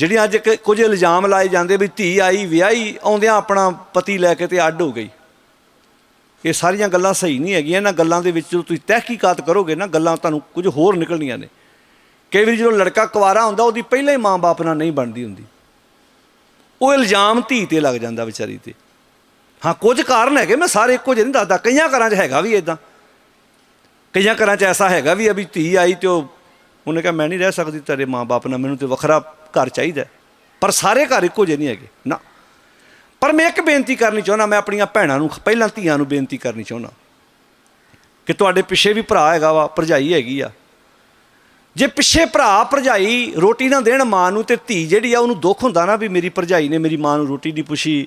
ਜਿਹੜੀਆਂ ਅੱਜ ਕ- ਕੁਝ ਇਲਜ਼ਾਮ ਲਾਏ ਜਾਂਦੇ ਵੀ ਧੀ ਆਈ, ਵਿਆਹੀ, ਆਉਂਦਿਆਂ ਆਪਣਾ ਪਤੀ ਲੈ ਕੇ ਤੇ ਅੱਡ ਹੋ ਗਈ। ਇਹ ਸਾਰੀਆਂ ਗੱਲਾਂ ਸਹੀ ਨਹੀਂ ਹੈਗੀਆਂ। ਇਹਨਾਂ ਗੱਲਾਂ ਦੇ ਵਿੱਚ ਜਦੋਂ ਤੁਸੀਂ ਤਹਿਕੀਕਾਤ ਕਰੋਗੇ ਨਾ, ਗੱਲਾਂ ਤੁਹਾਨੂੰ ਕੁਝ ਹੋਰ ਨਿਕਲਣੀਆਂ ਨੇ। ਕਈ ਵਾਰੀ ਜਦੋਂ ਲੜਕਾ ਕੁਵਾਰਾ ਹੁੰਦਾ, ਉਹਦੀ ਪਹਿਲਾਂ ਹੀ ਮਾਂ-ਬਾਪ ਨਾਲ ਨਹੀਂ ਬਣਦੀ ਹੁੰਦੀ। ਉਹ ਇਲਜ਼ਾਮ ਧੀ ਤੇ ਲੱਗ ਜਾਂਦਾ ਵਿਚਾਰੀ ਤੇ। ਹਾਂ, ਕੁਝ ਕਾਰਨ ਹੈਗੇ, ਮੈਂ ਸਾਰੇ ਇੱਕੋ ਜਿਹੇ ਨਹੀਂ ਦੱਸਦਾ। ਕਈਆਂ ਘਰਾਂ 'ਚ ਹੈਗਾ ਵੀ ਇਦਾਂ ਕਈਆਂ ਘਰਾਂ 'ਚ ਐਸਾ ਹੈਗਾ ਵੀ ਅਭੀ ਧੀ ਆਈ ਤੇ ਉਹ ਉਹਨੇ ਕਿਹਾ, ਮੈਂ ਨਹੀਂ ਰਹਿ ਸਕਦੀ ਤੇਰੇ ਮਾਂ-ਬਾਪ ਨਾਲ, ਮੈਨੂੰ ਤੇ ਵੱਖਰਾ ਘਰ ਚਾਹੀਦਾ ਪਰ ਸਾਰੇ ਘਰ ਇੱਕੋ ਜਿਹੇ ਨਹੀਂ ਹੈਗੇ। ਨਾ। ਪਰ ਮੈਂ ਇੱਕ ਬੇਨਤੀ ਕਰਨੀ ਚਾਹੁੰਦਾ, ਮੈਂ ਆਪਣੀਆਂ ਭੈਣਾਂ ਨੂੰ, ਪਹਿਲਾਂ ਧੀਆਂ ਨੂੰ ਬੇਨਤੀ ਕਰਨੀ ਚਾਹੁੰਦਾ। ਕਿ ਤੁਹਾਡੇ ਪਿੱਛੇ ਵੀ ਭਰਾ ਹੈਗਾ ਵਾ, ਭਰਜਾਈ ਹੈਗੀ ਆ। ਜੇ ਪਿੱਛੇ ਭਰਾ, ਭਰਜਾਈ ਰੋਟੀ ਨਾ ਦੇਣ ਮਾਂ ਨੂੰ ਤੇ ਧੀ ਜਿਹੜੀ ਆ, ਉਹਨੂੰ ਦੁੱਖ ਹੁੰਦਾ ਨਾ ਵੀ ਮੇਰੀ ਭਰਜਾਈ ਨੇ ਮੇਰੀ ਮਾਂ ਨੂੰ ਰੋਟੀ ਨਹੀਂ ਪੁੱਛੀ,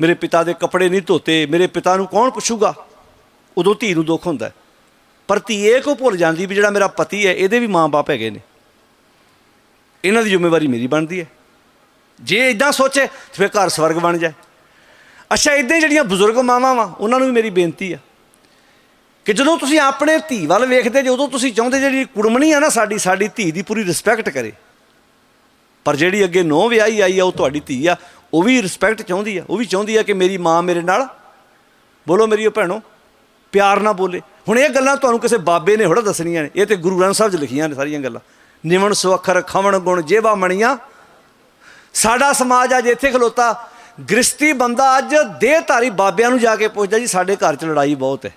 ਮੇਰੇ ਪਿਤਾ ਦੇ ਕੱਪੜੇ ਨਹੀਂ ਧੋਤੇ, ਮੇਰੇ ਪਿਤਾ ਨੂੰ ਕੌਣ ਪੁੱਛੂਗਾ? ਉਦੋਂ ਧੀ ਨੂੰ ਦੁੱਖ ਹੁੰਦਾ ਪਰ ਧੀ ਇਹ ਕੋ ਭੁੱਲ ਜਾਂਦੀ ਵੀ ਜਿਹੜਾ ਮੇਰਾ ਪਤੀ ਹੈ, ਇਹਦੇ ਵੀ ਮਾਂ-ਬਾਪ ਹੈਗੇ ਨੇ। ਇਹਨਾਂ ਦੀ ਜ਼ਿੰਮੇਵਾਰੀ ਮੇਰੀ ਬਣਦੀ ਹੈ। ਜੇ ਇਦਾਂ ਸੋਚੇ ਤਾਂ ਫਿਰ ਘਰ ਸਵਰਗ ਬਣ ਜਾਏ। ਅੱਛਾ ਇਦਾਂ ਜਿਹੜੀਆਂ ਬਜ਼ੁਰਗ ਮਾਵਾਂ ਵਾ, ਉਹਨਾਂ ਨੂੰ ਵੀ ਮੇਰੀ ਬੇਨਤੀ ਆ ਕਿ ਜਦੋਂ ਤੁਸੀਂ ਆਪਣੇ ਧੀ ਵੱਲ ਵੇਖਦੇ ਜੇ ਉਦੋਂ ਤੁਸੀਂ ਚਾਹੁੰਦੇ ਜਿਹੜੀ ਕੁੜਮਣੀ ਆ ਨਾ ਸਾਡੀ ਸਾਡੀ ਧੀ ਦੀ ਪੂਰੀ ਰਿਸਪੈਕਟ ਕਰੇ। ਪਰ ਜਿਹੜੀ ਅੱਗੇ ਨੋ ਵਿਆਹੀ ਆਈ ਆ, ਉਹ ਤੁਹਾਡੀ ਧੀ ਆ, ਉਹ ਵੀ ਰਿਸਪੈਕਟ ਚਾਹੁੰਦੀ ਆ, ਉਹ ਵੀ ਚਾਹੁੰਦੀ ਆ ਕਿ ਮੇਰੀ ਮਾਂ ਮੇਰੇ ਨਾਲ ਬੋਲੋ ਮੇਰੀ ਉਹ ਭੈਣੋ, ਪਿਆਰ ਨਾਲ ਬੋਲੇ। ਹੁਣ ਇਹ ਗੱਲਾਂ ਤੁਹਾਨੂੰ ਕਿਸੇ ਬਾਬੇ ਨੇ ਥੋੜਾ ਦੱਸਣੀਆਂ ਨੇ, ਇਹ ਤੇ ਗੁਰੂ ਗ੍ਰੰਥ ਸਾਹਿਬ 'ਚ ਲਿਖੀਆਂ ਨੇ ਸਾਰੀਆਂ ਗੱਲਾਂ। ਨਿਮਣ ਸੁਅਖਰ ਖਵਣ ਗੁਣ ਜੇਵਾ ਮਣੀਆਂ। ਸਾਡਾ ਸਮਾਜ ਅੱਜ ਇੱਥੇ ਖਲੋਤਾ। ਗ੍ਰਸਤੀ ਬੰਦਾ ਅੱਜ ਦੇਹਧਾਰੀ ਬਾਬਿਆਂ ਨੂੰ ਜਾ ਕੇ ਪੁੱਛਦਾ ਜੀ, ਸਾਡੇ ਘਰ 'ਚ ਲੜਾਈ ਬਹੁਤ ਹੈ।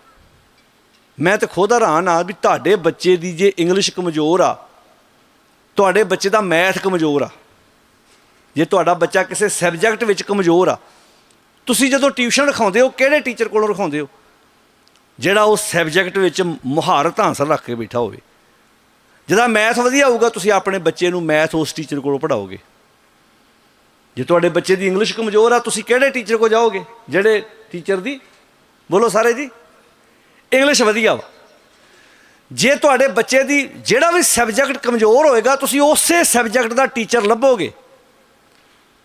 ਮੈਂ ਤੇ ਖੁਦ ਹੈਰਾਨ ਆ ਵੀ ਤੁਹਾਡੇ ਬੱਚੇ ਦੀ ਜੇ ਇੰਗਲਿਸ਼ ਕਮਜ਼ੋਰ ਆ, ਤੁਹਾਡੇ ਬੱਚੇ ਦਾ ਮੈਥ ਕਮਜ਼ੋਰ ਆ, ਜੇ ਤੁਹਾਡਾ ਬੱਚਾ ਕਿਸੇ ਸਬਜੈਕਟ ਵਿੱਚ ਕਮਜ਼ੋਰ ਆ, ਤੁਸੀਂ ਜਦੋਂ ਟਿਊਸ਼ਨ ਰਖਾਉਂਦੇ ਹੋ, ਕਿਹੜੇ ਟੀਚਰ ਕੋਲੋਂ ਰਖਾਉਂਦੇ ਹੋ? ਜਿਹੜਾ ਉਹ ਸਬਜੈਕਟ ਵਿੱਚ ਮੁਹਾਰਤ ਹਾਸਲ ਰੱਖ ਕੇ ਬੈਠਾ ਹੋਵੇ। ਜਿਹਦਾ ਮੈਥ ਵਧੀਆ ਹੋਊਗਾ, ਤੁਸੀਂ ਆਪਣੇ ਬੱਚੇ ਨੂੰ ਮੈਥ ਉਸ ਟੀਚਰ ਕੋਲੋਂ ਪੜਾਓਗੇ ਜੇ ਤੁਹਾਡੇ ਬੱਚੇ ਦੀ ਇੰਗਲਿਸ਼ ਕਮਜ਼ੋਰ ਆ, ਤੁਸੀਂ ਕਿਹੜੇ ਟੀਚਰ ਕੋਲ ਜਾਓਗੇ? ਜਿਹੜੇ ਟੀਚਰ ਦੀ? ਬੋਲੋ ਸਾਰੇ ਜੀ। ਇੰਗਲਿਸ਼ ਵਧੀਆ ਵਾ। ਜੇ ਤੁਹਾਡੇ ਬੱਚੇ ਦੀ ਜਿਹੜਾ ਵੀ ਸਬਜੈਕਟ ਕਮਜ਼ੋਰ ਹੋਏਗਾ, ਤੁਸੀਂ ਉਸੇ ਸਬਜੈਕਟ ਦਾ ਟੀਚਰ ਲੱਭੋਗੇ।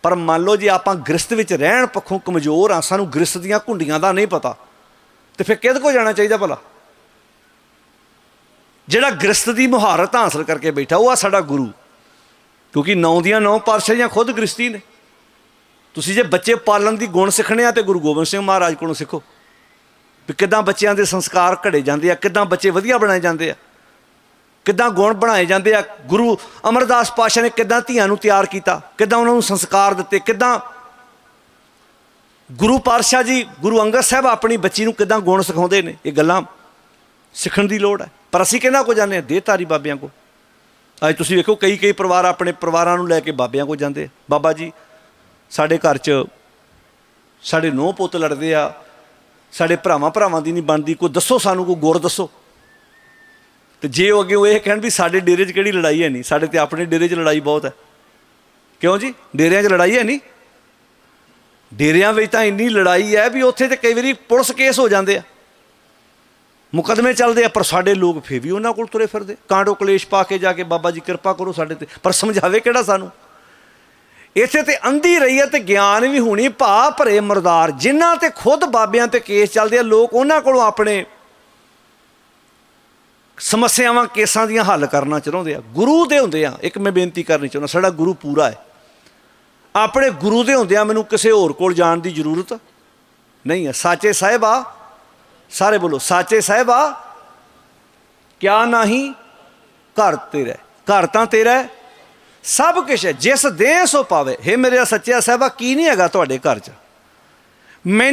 ਪਰ ਮੰਨ ਲਓ ਜੇ ਆਪਾਂ ਗ੍ਰਸਤ ਵਿੱਚ ਰਹਿਣ ਪੱਖੋਂ ਕਮਜ਼ੋਰ ਆ, ਸਾਨੂੰ ਗ੍ਰਸਤ ਦੀਆਂ ਘੁੰਡੀਆਂ ਦਾ ਨਹੀਂ ਪਤਾ, ਤੇ ਫਿਰ ਕਿਹਦੇ ਕੋਲ ਜਾਣਾ ਚਾਹੀਦਾ ਭਲਾ? ਜਿਹੜਾ ਗ੍ਰਸਤ ਦੀ ਮੁਹਾਰਤ ਹਾਸਲ ਕਰਕੇ ਬੈਠਾ, ਉਹ ਆ ਸਾਡਾ ਗੁਰੂ। ਕਿਉਂਕਿ ਨੌ ਦੀਆਂ ਨੌ ਪਾਤਸ਼ਾਹੀਆਂ ਖੁਦ ਗ੍ਰਸਤੀ ਨੇ। ਤੁਸੀਂ ਜੇ ਬੱਚੇ ਪਾਲਣ ਦੀ ਗੁਣ ਸਿੱਖਣੇ ਆ ਤੇ ਗੁਰੂ ਗੋਬਿੰਦ ਸਿੰਘ ਮਹਾਰਾਜ ਕੋਲੋਂ ਸਿੱਖੋ। ਵੀ ਕਿਦਾਂ ਬੱਚਿਆਂ ਦੇ ਸੰਸਕਾਰ ਘੜੇ ਜਾਂਦੇ ਆ, ਕਿਦਾਂ ਬੱਚੇ ਵਧੀਆ ਬਣਾਏ ਜਾਂਦੇ ਆ। ਕਿਦਾਂ ਗੁਣ ਬਣਾਏ ਜਾਂਦੇ ਆ। ਗੁਰੂ ਅਮਰਦਾਸ ਪਾਸ਼ਾ ਨੇ ਕਿਦਾਂ ਧੀਆਂ ਨੂੰ ਤਿਆਰ ਕੀਤਾ, ਕਿਦਾਂ ਉਹਨਾਂ ਨੂੰ ਸੰਸਕਾਰ ਦਿੱਤੇ, ਕਿਦਾਂ ਗੁਰੂ ਪਾਤਸ਼ਾਹ ਜੀ, ਗੁਰੂ ਅੰਗਦ ਸਾਹਿਬ ਆਪਣੀ ਬੱਚੀ ਨੂੰ ਕਿਦਾਂ ਗੁਣ ਸਿਖਾਉਂਦੇ ਨੇ, ਇਹ ਗੱਲਾਂ ਸਿੱਖਣ ਦੀ ਲੋੜ ਹੈ। ਪਰ ਅਸੀਂ ਕਿਹਨਾਂ ਕੋ ਜਾਂਦੇ ਆ ਦੇਹਧਾਰੀ ਬਾਬਿਆਂ ਕੋ। ਅੱਜ ਤੁਸੀਂ ਵੇਖੋ, ਕਈ ਕਈ ਪਰਿਵਾਰ ਆਪਣੇ ਪਰਿਵਾਰਾਂ ਨੂੰ ਲੈ ਕੇ ਬਾਬਿਆਂ ਕੋ ਜਾਂਦੇ ਬਾਬਾ ਜੀ, ਸਾਡੇ ਘਰ 'ਚ ਸਾਡੇ ਨੌ ਪੁੱਤ ਲੜਦੇ ਆ। ਸਾਡੇ ਭਰਾਵਾਂ ਭਰਾਵਾਂ ਦੀ ਨਹੀਂ ਬਣਦੀ। ਕੋਈ ਦੱਸੋ ਸਾਨੂੰ, ਕੋਈ ਗੁਰ ਦੱਸੋ। ਤੇ ਜੇ ਉਹ ਅੱਗੇ ਉਹ ਇਹ ਕਹਿਣ ਵੀ ਸਾਡੇ ਡੇਰੇ 'ਚ ਕਿਹੜੀ ਲੜਾਈ ਹੈ ਨਹੀਂ? ਸਾਡੇ ਤੇ ਆਪਣੇ ਡੇਰੇ 'ਚ ਲੜਾਈ ਬਹੁਤ ਹੈ। ਕਿਉਂ ਜੀ? ਡੇਰਿਆਂ 'ਚ ਲੜਾਈ ਹੈ ਨਹੀਂ? ਡੇਰਿਆਂ ਵਿੱਚ ਤਾਂ ਇੰਨੀ ਲੜਾਈ ਹੈ ਵੀ ਉੱਥੇ ਤੇ ਕਈ ਵਾਰੀ ਪੁਲਿਸ ਕੇਸ ਹੋ ਜਾਂਦੇ ਆ। ਮੁਕਦਮੇ ਚੱਲਦੇ ਆ, ਪਰ ਸਾਡੇ ਲੋਕ ਫੇਰ ਵੀ ਉਹਨਾਂ ਕੋਲ ਤੁਰੇ ਫਿਰਦੇ। ਕਾਂਡੋ ਕਲੇਸ਼ ਪਾ ਕੇ ਜਾ ਕੇ ਬਾਬਾ ਜੀ ਕਿਰਪਾ ਕਰੋ ਸਾਡੇ ਤੇ। ਪਰ ਸਮਝਾਵੇ ਕਿਹੜਾ ਸਾਨੂੰ? ਇੱਥੇ ਤੇ ਅੰਧੀ ਰਹੀ ਹੈ ਤੇ ਗਿਆਨ ਵੀ ਹੋਣੀ ਭਾ ਭਰੇ ਮਰਦਾਰ। ਜਿਨ੍ਹਾਂ ਤੇ ਖੁਦ ਬਾਬਿਆਂ ਤੇ ਕੇਸ ਚੱਲਦੇ ਆ, ਲੋਕ ਉਹਨਾਂ ਕੋਲੋਂ ਆਪਣੇ ਸਮੱਸਿਆਵਾਂ, ਕੇਸਾਂ ਦੀਆਂ ਹੱਲ ਕਰਨਾ ਚਾਹੁੰਦੇ ਆ। ਗੁਰੂ ਦੇ ਹੁੰਦੇ ਆ, ਇੱਕ ਮੈਂ ਬੇਨਤੀ ਕਰਨੀ ਚਾਹੁੰਦਾ, ਸਾਡਾ ਗੁਰੂ ਪੂਰਾ ਹੈ। ਆਪਣੇ ਗੁਰੂ ਦੇ ਹੁੰਦਿਆਂ ਮੈਨੂੰ ਕਿਸੇ ਹੋਰ ਕੋਲ ਜਾਣ ਦੀ ਜ਼ਰੂਰਤ ਨਹੀਂ ਹੈ। ਸਾਚੇ ਸਾਹਿਬਾ ਸਾਰੇ ਬੋਲੋ, ਸਾਚੇ ਸਾਹਿਬਾ, ਕਿਆ ਨਹੀਂ ਘਰ ਤੇਰਾ ਘਰ ਤਾਂ ਤੇਰਾ ਸਭ ਕੁਝ ਹੈ। ਜਿਸ ਦੇ ਸੋ ਪਾਵੇ। हे ਮੇਰੇ ਸੱਚਿਆ ਸਾਹਿਬਾ, ਕੀ ਨਹੀਂ ਹੈਗਾ ਤੁਹਾਡੇ ਘਰ 'ਚ? ਮੈਂ